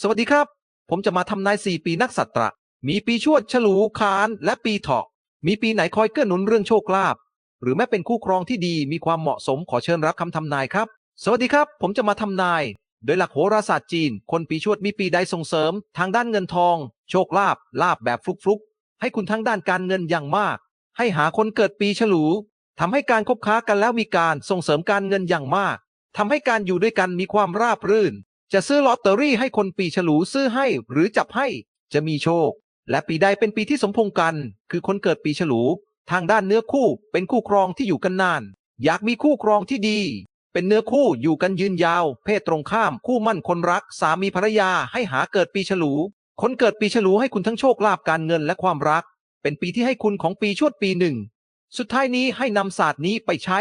สวัสดีครับ ผมจะมาทำนาย 4 ปีนักสัตระมีปีชวด ฉลูคานและปีเถาะมีปีไหนคอยเกื้อหนุนเรื่องโชคลาภหรือแม้เป็นคู่ครองที่ดีมีความเหมาะสมขอเชิญรับคำทำนายครับ สวัสดีครับ ผมจะมาทำนาย โดยหลักโหราศาสตร์จีน คนปีชวดมีปีใดส่งเสริม ทางด้านเงินทอง โชคลาภลาบแบบฟลุกๆ ให้คุณทั้งด้านการเงินอย่างมาก ให้หาคนเกิดปีฉลูทำให้การคบค้ากันแล้วมีการส่งเสริมการเงินอย่างมากทำให้การอยู่ด้วยกันมีความราบรื่น จะซื้อลอตเตอรี่ให้คนปีฉลูซื้อให้หรือจับให้จะมีโชค และปีใดเป็นปีที่สมพงกัน คือคนเกิดปีฉลู ทางด้านเนื้อคู่เป็นคู่ครองที่อยู่กันนาน อยากมีคู่ครองที่ดี เป็นเนื้อคู่อยู่กันยืนยาว เพศตรงข้ามคู่มั่นคนรัก สามีภรรยาให้หาเกิดปีฉลู คนเกิดปีฉลูให้คุณทั้งโชคลาภการเงินและความรัก เป็นปีที่ให้คุณของปีชวดปีหนึ่งสุดท้ายนี้ให้นำศาสตร์นี้ไปใช้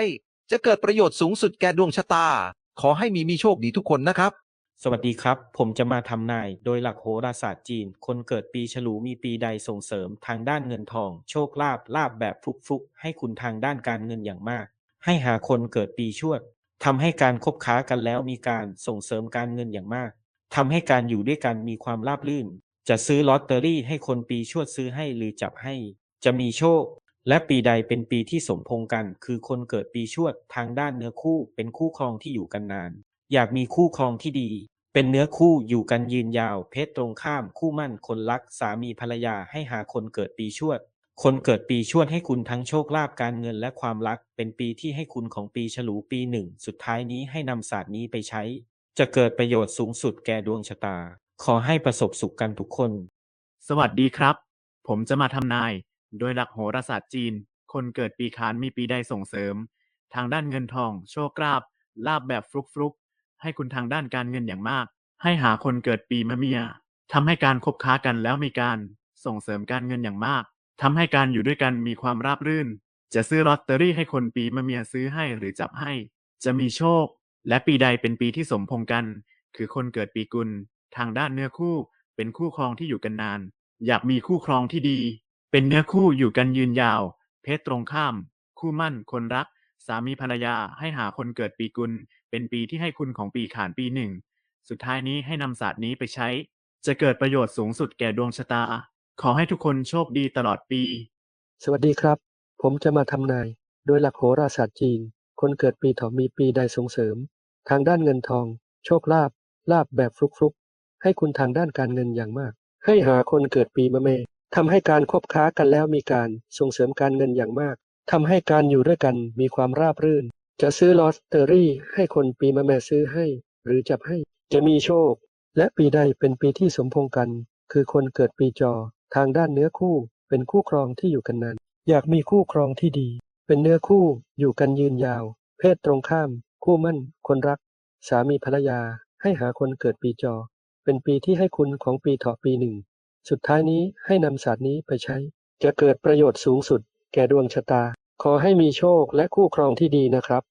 จะเกิดประโยชน์สูงสุดแก่ดวงชะตา ขอให้มีมีโชคดีทุกคนนะครับ สวัสดีครับ ผมจะมาทำนายโดยหลักโหราศาสตร์จีน คนเกิดปีฉลูมีปีใดส่งเสริมทางด้านเงินทอง โชคลาภลาบแบบฟุกๆ ให้คุณทางด้านการเงินอย่างมาก ให้หาคนเกิดปีชวดทำให้การคบค้ากันแล้วมีการส่งเสริมการเงินอย่างมากทำให้การอยู่ด้วยกันมีความราบรื่น จะซื้อลอตเตอรี่ให้คนปีชวดซื้อให้หรือจับให้ จะมีโชค และปีใดเป็นปีที่สมพงกัน คือคนเกิดปีชวดทางด้านเนื้อคู่เป็นคู่ครองที่อยู่กันนาน อยากมีคู่ครองที่ดี เป็นเนื้อคู่อยู่กันยืนยาว เพศตรงข้ามคู่มั่นคนรักสามีภรรยาให้หาคนเกิดปีชวด คนเกิดปีชวดให้คุณทั้งโชคลาภการเงินและความรัก เป็นปีที่ให้คุณของปีฉลูปีหนึ่ง สุดท้ายนี้ให้นำศาสตร์นี้ไปใช้ จะเกิดประโยชน์สูงสุดแก่ดวงชะตา ขอให้ประสบสุขกันทุกคน สวัสดีครับ ผมจะมาทำนาย โดยหลักโหราศาสตร์จีน คนเกิดปีขานมีปีใดส่งเสริม ทางด้านเงินทอง โชคลาภลาบแบบฟลุกฟลุก ให้คุณทางด้านการเงินอย่างมาก ให้หาคนเกิดปีมะเมียทำให้การคบค้ากันแล้วมีการส่งเสริมการเงินอย่างมากทำให้การอยู่ด้วยกันมีความราบรื่น จะซื้อลอตเตอรี่ให้คนปีมะเมียซื้อให้หรือจับให้ จะมีโชค และปีใดเป็นปีที่สมพงกัน คือคนเกิดปีกุล ทางด้านเนื้อคู่ เป็นคู่ครองที่อยู่กันนาน อยากมีคู่ครองที่ดี เป็นเนื้อคู่อยู่กันยืนยาว เพศตรงข้าม คู่มั่นคนรัก สามีภรรยาให้หาคนเกิดปีกุล เป็นปีที่ให้คุณของปีขานปีหนึ่ง สุดท้ายนี้ให้นำศาสตร์นี้ไปใช้ จะเกิดประโยชน์สูงสุดแก่ดวงชะตา ขอให้ทุกคนโชคดีตลอดปี สวัสดีครับ ผมจะมาทำนาย โดยหลักโหราศาสตร์จีน คนเกิดปีเถามีปีใดส่งเสริม ทางด้านเงินทอง โชคลาภลาบแบบฟลุกๆ ให้คุณทางด้านการเงินอย่างมาก ให้หาคนเกิดปีมะเมทำให้การคบค้ากันแล้วมีการส่งเสริมการเงินอย่างมากทำให้การอยู่ด้วยกันมีความราบรื่น จะซื้อลอตเตอรี่ให้คนปีมะแม่ซื้อให้ หรือจับให้จะมีโชค และปีใดเป็นปีที่สมพงกัน คือคนเกิดปีจอ ทางด้านเนื้อคู่เป็นคู่ครองที่อยู่กันนานอยากมีคู่ครองที่ดี เป็นเนื้อคู่อยู่กันยืนยาว เพศตรงข้าม คู่มั่น คนรัก สามีภรรยาให้หาคนเกิดปีจอ เป็นปีที่ให้คุณของปีเถาะปีหนึ่ง สุดท้ายนี้ให้นำศาสตร์นี้ไปใช้ จะเกิดประโยชน์สูงสุด แก่ดวงชะตา ขอให้มีโชคและคู่ครองที่ดีนะครับ